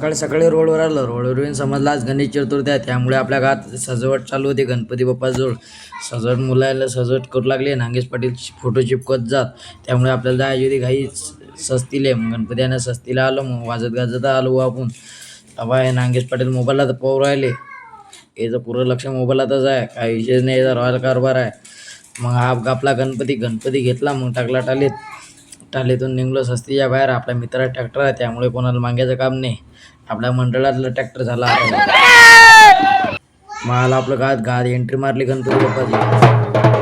सकाळी सकाळी रोडवर आलं. रोडवर येऊन समजलं आज गणेश चतुर्थी आहे. त्यामुळे आपल्या गावात सजावट चालू होती. गणपती बाप्पाजवळ सजावट मुलाला सजावट करू लागले. नागेश पाटील फोटो चिपकत जात. त्यामुळे आपल्याला जायची होती. घाई स- सस्तीले. मग गणपती आणि सस्तीला आलो. मग वाजत गाजत आलो आपण. तेव्हा आहे नागेश पाटील मोबाईलला तर पाहू राहिले. याचं पुरं लक्ष मोबाईलातच आहे. काही विषय नाही. याचा रॉयल कारभार आहे. मग हा आपला गणपती. गणपती घेतला. मग टाकला टालीत. टालीतून निघलो सस्तीच्या बाहेर आपल्या मित्रा ट्रॅक्टर आहे त्यामुळे कोणाला मागायचं काम नाही. आपल्या मंडळातलं ट्रॅक्टर झाला आला आपलं गात गात एंट्री मारली गणपती बाप्पाची.